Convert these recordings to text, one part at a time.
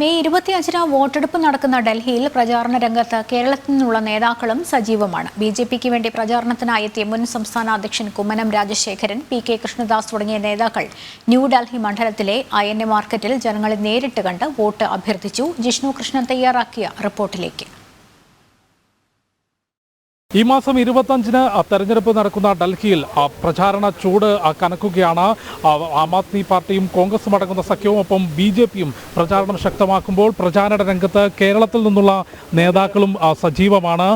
May ഇരുപത്തിയഞ്ചിന് വോട്ടെടുപ്പ് നടക്കുന്ന ഡൽഹിയിൽ പ്രചാരണ രംഗത്ത് കേരളത്തിൽ നിന്നുള്ള നേതാക്കളും സജീവമാണ്. ബി ജെ പിക്ക് വേണ്ടി പ്രചാരണത്തിനായി എത്തിയ മുൻ സംസ്ഥാന അധ്യക്ഷൻ കുമ്മനം രാജശേഖരൻ പി കെ കൃഷ്ണദാസ് തുടങ്ങിയ നേതാക്കൾ ന്യൂഡൽഹി മണ്ഡലത്തിലെ ഐ എൻ എ മാർക്കറ്റിൽ ജനങ്ങളെ നേരിട്ട് കണ്ട് വോട്ട് അഭ്യർത്ഥിച്ചു. ജിഷ്ണു കൃഷ്ണൻ തയ്യാറാക്കിയ റിപ്പോർട്ടിലേക്ക്. ഈ മാസം ഇരുപത്തഞ്ചിന് തെരഞ്ഞെടുപ്പ് നടക്കുന്ന ഡൽഹിയിൽ പ്രചാരണ ചൂട് കനക്കുകയാണ്. ആ, ആദ്മി പാർട്ടിയും കോൺഗ്രസും അടങ്ങുന്ന സഖ്യവും ഒപ്പം ബി ജെ പിയും പ്രചാരണം ശക്തമാക്കുമ്പോൾ പ്രചാരണ രംഗത്ത് കേരളത്തിൽ നിന്നുള്ള നേതാക്കളും സജീവമാണ്.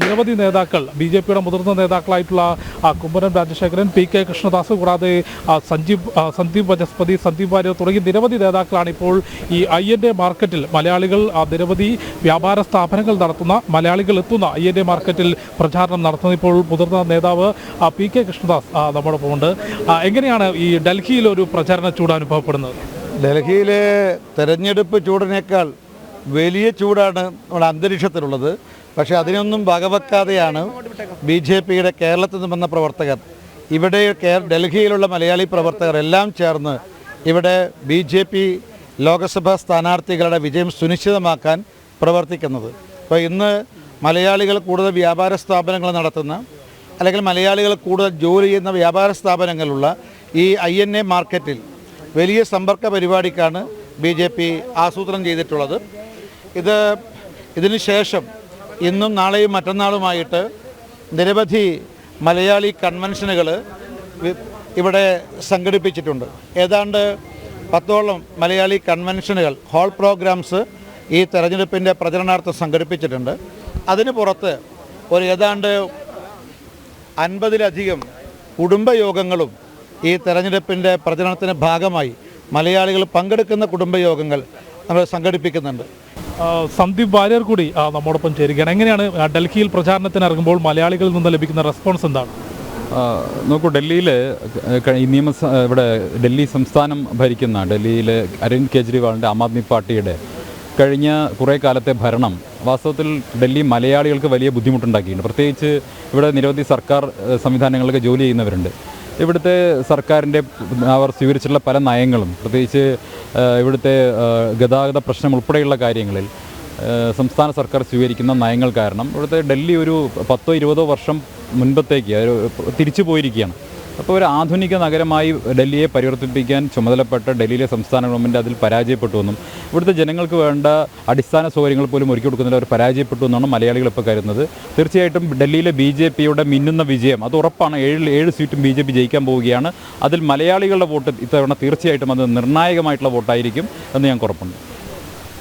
നിരവധി നേതാക്കൾ ബി ജെ പിയുടെ മുതിർന്ന നേതാക്കളായിട്ടുള്ള കുമ്മനം രാജശേഖരൻ പി കെ കൃഷ്ണദാസ് കൂടാതെ സഞ്ജീവ് സന്ദീപ് വജസ്പതി സന്ദീപ് വാര്യർ തുടങ്ങി നിരവധി നേതാക്കളാണ് ഇപ്പോൾ ഈ ഐ എൻ എ മാർക്കറ്റിൽ മലയാളികൾ നിരവധി വ്യാപാര സ്ഥാപനങ്ങൾ നടത്തുന്ന മലയാളികൾ എത്തുന്ന ഐ എൻ എ മാർക്കറ്റിൽ പ്രചാരണം നടത്തുന്നത് ഇപ്പോൾ മുതിർന്ന നേതാവ് പി കെ കൃഷ്ണദാസ് നമ്മുടെ ഉണ്ട്. എങ്ങനെയാണ് ഈ ഡൽഹിയിൽ ഒരു പ്രചാരണ ചൂട് അനുഭവപ്പെടുന്നത്? ഡൽഹിയിലെ തെരഞ്ഞെടുപ്പ് ചൂടിനേക്കാൾ വലിയ ചൂടാണ് നമ്മുടെ അന്തരീക്ഷത്തിലുള്ളത്. പക്ഷേ അതിനൊന്നും വകവെക്കാതെയാണ് ബി ജെ പിയുടെ കേരളത്തിൽ നിന്ന് വന്ന പ്രവർത്തകർ ഇവിടെ ഡൽഹിയിലുള്ള മലയാളി പ്രവർത്തകർ എല്ലാം ചേർന്ന് ഇവിടെ ബി ജെ പി ലോക്സഭാ സ്ഥാനാർത്ഥികളുടെ വിജയം സുനിശ്ചിതമാക്കാൻ പ്രവർത്തിക്കുന്നത്. അപ്പോൾ ഇന്ന് മലയാളികൾ കൂടുതൽ വ്യാപാര സ്ഥാപനങ്ങൾ നടത്തുന്ന അല്ലെങ്കിൽ മലയാളികൾ കൂടുതൽ ജോലി ചെയ്യുന്ന വ്യാപാര സ്ഥാപനങ്ങളുള്ള ഈ ഐ എൻ എ മാർക്കറ്റിൽ വലിയ സമ്പർക്ക പരിപാടിക്കാണ് ബി ജെ പി ആസൂത്രണം ചെയ്തിട്ടുള്ളത്. ഇത് ഇതിന് ശേഷം ഇന്നും നാളെയും മറ്റന്നാളുമായിട്ട് നിരവധി മലയാളി കൺവെൻഷനുകൾ ഇവിടെ സംഘടിപ്പിച്ചിട്ടുണ്ട്. ഏതാണ്ട് പത്തോളം മലയാളി കൺവെൻഷനുകൾ ഹോൾ പ്രോഗ്രാംസ് ഈ തെരഞ്ഞെടുപ്പിന്റെ പ്രചരണാർത്ഥം സംഘടിപ്പിച്ചിട്ടുണ്ട്. അതിന് പുറത്ത് ഒരു ഏതാണ്ട് അൻപതിലധികം കുടുംബയോഗങ്ങളും ഈ തെരഞ്ഞെടുപ്പിന്റെ പ്രചരണത്തിന് ഭാഗമായി മലയാളികൾ പങ്കെടുക്കുന്ന കുടുംബയോഗങ്ങൾ നമ്മൾ സംഘടിപ്പിക്കുന്നുണ്ട്. സന്ദീപ് വാര്യർ കൂടി ആ, നമ്മോടൊപ്പം ചേരുകയാണ്. എങ്ങനെയാണ് ഡൽഹിയിൽ പ്രചാരണത്തിന് ഇറങ്ങുമ്പോൾ മലയാളികളിൽ നിന്ന് ലഭിക്കുന്ന റെസ്പോൺസ് എന്താണ്? നോക്കൂ ഡൽഹിയിൽ ഈ നിയമസ ഇവിടെ ഡൽഹി സംസ്ഥാനം ഭരിക്കുന്ന ഡൽഹിയിൽ അരവിന്ദ് കെജ്രിവാളിന്റെ ആം ആദ്മി പാർട്ടിയുടെ കഴിഞ്ഞ കുറേ കാലത്തെ ഭരണം വാസ്തവത്തിൽ ഡൽഹി മലയാളികൾക്ക് വലിയ ബുദ്ധിമുട്ടുണ്ടാക്കിയിട്ടുണ്ട്. പ്രത്യേകിച്ച് ഇവിടെ നിരവധി സർക്കാർ സംവിധാനങ്ങളൊക്കെ ജോലി ചെയ്യുന്നവരുണ്ട്. ഇവിടുത്തെ സർക്കാരിന്റെ അവർ സ്വീകരിച്ചിട്ടുള്ള പല നയങ്ങളും പ്രത്യേകിച്ച് ഇവിടുത്തെ ഗതാഗത പ്രശ്നം ഉൾപ്പെടെയുള്ള കാര്യങ്ങളിൽ സംസ്ഥാന സർക്കാർ സ്വീകരിക്കുന്ന നയങ്ങൾ കാരണം ഇവിടുത്തെ ഡൽഹി ഒരു പത്തോ ഇരുപതോ വർഷം മുൻപത്തേക്ക് തിരിച്ചു പോയിരിക്കുകയാണ് അപ്പോൾ ഒരു ആധുനിക നഗരമായി ഡൽഹിയെ പരിവർത്തിപ്പിക്കാൻ ചുമതലപ്പെട്ട ഡൽഹിയിലെ സംസ്ഥാന ഗവൺമെന്റ് അതിൽ പരാജയപ്പെട്ടു എന്നും ഇവിടുത്തെ ജനങ്ങൾക്ക് വേണ്ട അടിസ്ഥാന സൗകര്യങ്ങൾ പോലും ഒരുക്കി കൊടുക്കുന്നതിൽ അവർ പരാജയപ്പെട്ടു എന്നാണ് മലയാളികൾ ഇപ്പോൾ കരുതുന്നത്. തീർച്ചയായിട്ടും ഡൽഹിയിലെ ബി ജെ പിയുടെ മിന്നുന്ന വിജയം അത് ഉറപ്പാണ് ഏഴ് ഏഴ് സീറ്റും ബി ജെ പി ജയിക്കാൻ പോവുകയാണ്. അതിൽ മലയാളികളുടെ വോട്ട് ഇത്തവണ തീർച്ചയായിട്ടും അത് നിർണായകമായിട്ടുള്ള വോട്ടായിരിക്കും എന്ന് ഞാൻ ഉറപ്പുണ്ട്.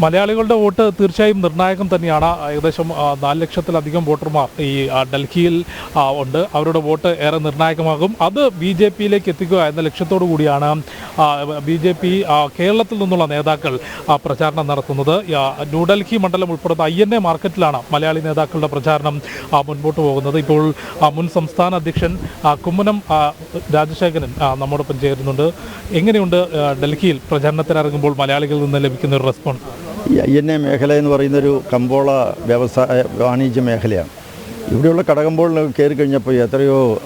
മലയാളികളുടെ വോട്ട് തീർച്ചയായും നിർണായകം തന്നെയാണ്. ഏകദേശം നാല് ലക്ഷത്തിലധികം വോട്ടർമാർ ഈ ഡൽഹിയിൽ ഉണ്ട്. അവരുടെ വോട്ട് ഏറെ നിർണായകമാകും. അത് ബി ജെ പിയിലേക്ക് എത്തിക്കുക എന്ന ലക്ഷ്യത്തോടു കൂടിയാണ് ബി ജെ പി കേരളത്തിൽ നിന്നുള്ള നേതാക്കൾ പ്രചാരണം നടത്തുന്നത്. ന്യൂഡൽഹി മണ്ഡലം ഉൾപ്പെടുന്ന ഐ എൻ എ മാർക്കറ്റിലാണ് മലയാളി നേതാക്കളുടെ പ്രചാരണം മുൻപോട്ട് പോകുന്നത്. ഇപ്പോൾ മുൻ സംസ്ഥാന അധ്യക്ഷൻ കുമ്മനം രാജശേഖരൻ നമ്മോടൊപ്പം ചേരുന്നുണ്ട്. എങ്ങനെയുണ്ട് ഡൽഹിയിൽ പ്രചാരണത്തിനിറങ്ങുമ്പോൾ മലയാളികളിൽ നിന്ന് ലഭിക്കുന്ന ഒരു റെസ്പോൺസ്? ഐ എൻ എ മേഖല എന്ന് പറയുന്നൊരു കമ്പോള വ്യവസായ വാണിജ്യ മേഖലയാണ്. ഇവിടെയുള്ള കടകമ്പോളിൽ കയറി കഴിഞ്ഞപ്പോൾ എത്രയോ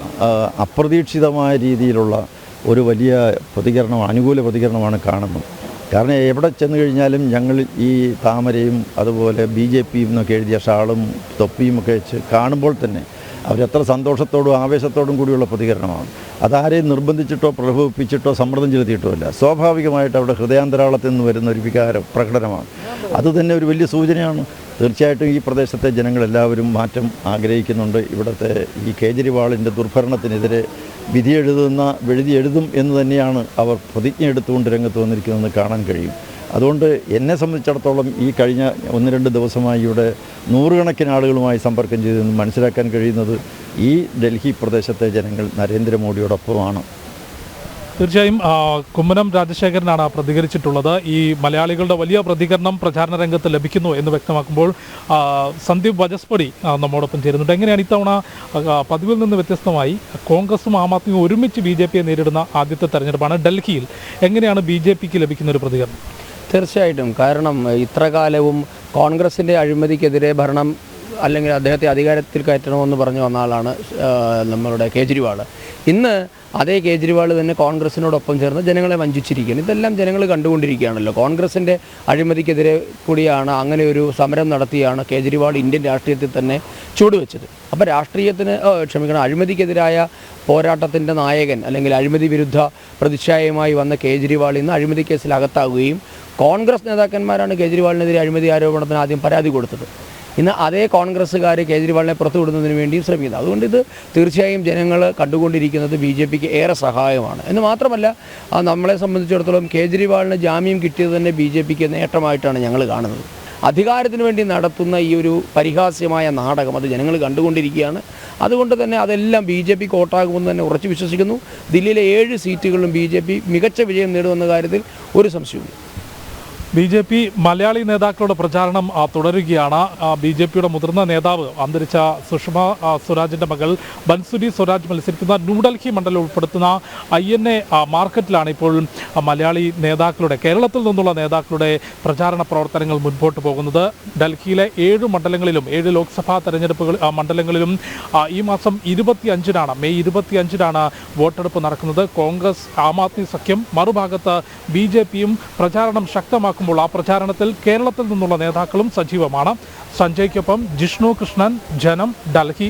അപ്രതീക്ഷിതമായ രീതിയിലുള്ള ഒരു വലിയ പ്രതികരണം അനുകൂല പ്രതികരണമാണ് കാണുന്നത്. കാരണം എവിടെ ചെന്ന് കഴിഞ്ഞാലും ഞങ്ങൾ ഈ താമരയും അതുപോലെ ബി ജെ പിയും എന്നൊക്കെ എഴുതിയ ഷാളും തൊപ്പിയും ഒക്കെ വെച്ച് കാണുമ്പോൾ തന്നെ അവരെത്ര സന്തോഷത്തോടും ആവേശത്തോടും കൂടിയുള്ള പ്രതികരണമാണ്. അതാരെയും നിർബന്ധിച്ചിട്ടോ പ്രലോഭിപ്പിച്ചിട്ടോ സമ്മർദ്ദം ചെലുത്തിയിട്ടോ അല്ല. സ്വാഭാവികമായിട്ട് അവിടെ ഹൃദയാന്തരാളത്തിൽ നിന്ന് വരുന്ന ഒരു വികാര പ്രകടനമാണ്. അത് തന്നെ ഒരു വലിയ സൂചനയാണ്. തീർച്ചയായിട്ടും ഈ പ്രദേശത്തെ ജനങ്ങളെല്ലാവരും മാറ്റം ആഗ്രഹിക്കുന്നുണ്ട്. ഇവിടുത്തെ ഈ കേജ്രിവാളിന്റെ ദുർഭരണത്തിനെതിരെ വിധി എഴുതുന്ന എഴുതി എഴുതും എന്ന് തന്നെയാണ് അവർ പ്രതിജ്ഞ എടുത്തുകൊണ്ട് രംഗത്ത് വന്നിരിക്കുന്നതെന്ന് കാണാൻ കഴിയും. അതുകൊണ്ട് എന്നെ സംബന്ധിച്ചിടത്തോളം ഈ കഴിഞ്ഞ ഒന്ന് രണ്ട് ദിവസമായി ഇവിടെ നൂറുകണക്കിന് ആളുകളുമായി സമ്പർക്കം ചെയ്തെന്ന് മനസ്സിലാക്കാൻ കഴിയുന്നത് ഈ ഡൽഹി പ്രദേശത്തെ ജനങ്ങൾ നരേന്ദ്രമോദിയോടൊപ്പമാണ്. തീർച്ചയായും കുമ്മനം രാജശേഖരനാണ് പ്രതികരിച്ചിട്ടുള്ളത്. ഈ മലയാളികളുടെ വലിയ പ്രതികരണം പ്രചാരണ രംഗത്ത് ലഭിക്കുന്നു എന്ന് വ്യക്തമാക്കുമ്പോൾ സന്ദീപ് വജസ്പടി നമ്മോടൊപ്പം ചേരുന്നുണ്ട്. എങ്ങനെയാണ് ഇത്തവണ പതിവിൽ നിന്ന് വ്യത്യസ്തമായി കോൺഗ്രസും ആം ആദ്മിയും ഒരുമിച്ച് ബി ജെ പിയെ നേരിടുന്ന ആദ്യത്തെ തെരഞ്ഞെടുപ്പാണ് ഡൽഹിയിൽ. എങ്ങനെയാണ് ബി ജെ പിക്ക് ലഭിക്കുന്ന ഒരു പ്രതികരണം? തീർച്ചയായിട്ടും. കാരണം ഇത്രകാലവും കോൺഗ്രസിന്റെ അഴിമതിക്കെതിരെ ഭരണം അല്ലെങ്കിൽ അദ്ദേഹത്തെ അധികാരത്തിൽ കയറ്റണമെന്ന് പറഞ്ഞു വന്ന ആളാണ് നമ്മളുടെ കേജ്രിവാൾ. ഇന്ന് അതേ കേജ്രിവാൾ തന്നെ കോൺഗ്രസിനോടൊപ്പം ചേർന്ന് ജനങ്ങളെ വഞ്ചിച്ചിരിക്കുകയാണ്. ഇതെല്ലാം ജനങ്ങൾ കണ്ടുകൊണ്ടിരിക്കുകയാണല്ലോ. കോൺഗ്രസിന്റെ അഴിമതിക്കെതിരെ കൂടിയാണ് അങ്ങനെ ഒരു സമരം നടത്തിയാണ് കേജ്രിവാൾ ഇന്ത്യൻ രാഷ്ട്രീയത്തിൽ തന്നെ ചുവടുവെച്ചത് അപ്പോൾ രാഷ്ട്രീയത്തിന് ക്ഷമിക്കണം അഴിമതിക്കെതിരായ പോരാട്ടത്തിന്റെ നായകൻ അല്ലെങ്കിൽ അഴിമതി വിരുദ്ധ പ്രതിച്ഛായയുമായി വന്ന കേജ്രിവാൾ ഇന്ന് അഴിമതി കേസിൽ അകത്താവുകയും കോൺഗ്രസ് നേതാക്കന്മാരാണ് കേജ്രിവാളിനെതിരെ അഴിമതി ആരോപണത്തിന് ആദ്യം പരാതി കൊടുത്തത്. ഇന്ന് അതേ കോൺഗ്രസ്സുകാർ കേജ്രിവാളിനെ പുറത്തുവിടുന്നതിന് വേണ്ടിയും ശ്രമിക്കുന്നത് അതുകൊണ്ട് ഇത് തീർച്ചയായും ജനങ്ങൾ കണ്ടുകൊണ്ടിരിക്കുന്നത് ബി ജെ പിക്ക് ഏറെ സഹായമാണ്. എന്ന് മാത്രമല്ല നമ്മളെ സംബന്ധിച്ചിടത്തോളം കേജ്രിവാളിന് ജാമ്യം കിട്ടിയത് തന്നെ ബി ജെ പിക്ക് നേട്ടമായിട്ടാണ് ഞങ്ങൾ കാണുന്നത്. അധികാരത്തിന് വേണ്ടി നടത്തുന്ന ഈ ഒരു പരിഹാസ്യമായ നാടകം അത് ജനങ്ങൾ കണ്ടുകൊണ്ടിരിക്കുകയാണ്. അതുകൊണ്ട് തന്നെ അതെല്ലാം ബി ജെ പി കോട്ടാകുമെന്ന് തന്നെ ഉറച്ചു വിശ്വസിക്കുന്നു. ദില്ലിയിലെ ഏഴ് സീറ്റുകളിലും ബി മികച്ച വിജയം നേടുമെന്ന കാര്യത്തിൽ ഒരു സംശയവുമില്ല. ബി ജെ പി മലയാളി നേതാക്കളുടെ പ്രചാരണം തുടരുകയാണ്. ബി ജെ പിയുടെ മുതിർന്ന നേതാവ് അന്തരിച്ച സുഷമ സ്വരാജിന്റെ മകൾ ബൻസുരി സ്വരാജ് മത്സരിക്കുന്ന ന്യൂഡൽഹി മണ്ഡലം ഉൾപ്പെടുത്തുന്ന ഐ എൻ എ മാർക്കറ്റിലാണ് ഇപ്പോൾ മലയാളി നേതാക്കളുടെ കേരളത്തിൽ നിന്നുള്ള നേതാക്കളുടെ പ്രചാരണ പ്രവർത്തനങ്ങൾ മുൻപോട്ട് പോകുന്നത്. ഡൽഹിയിലെ ഏഴ് മണ്ഡലങ്ങളിലും ഏഴ് ലോക്സഭാ തെരഞ്ഞെടുപ്പുകൾ മണ്ഡലങ്ങളിലും ഈ മാസം ഇരുപത്തി അഞ്ചിനാണ് മെയ് ഇരുപത്തി അഞ്ചിനാണ് വോട്ടെടുപ്പ് നടക്കുന്നത്. കോൺഗ്രസ് ആം ആദ്മി സഖ്യം മറുഭാഗത്ത് ബി ജെ പിയും പ്രചാരണം ശക്തമാക്കുമ്പോൾ ആ പ്രചാരണത്തിൽ കേരളത്തിൽ നിന്നുള്ള നേതാക്കളും സജീവമാണ്. സഞ്ജയ്ക്കൊപ്പം ജിഷ്ണു കൃഷ്ണൻ ജനം ഡൽഹി.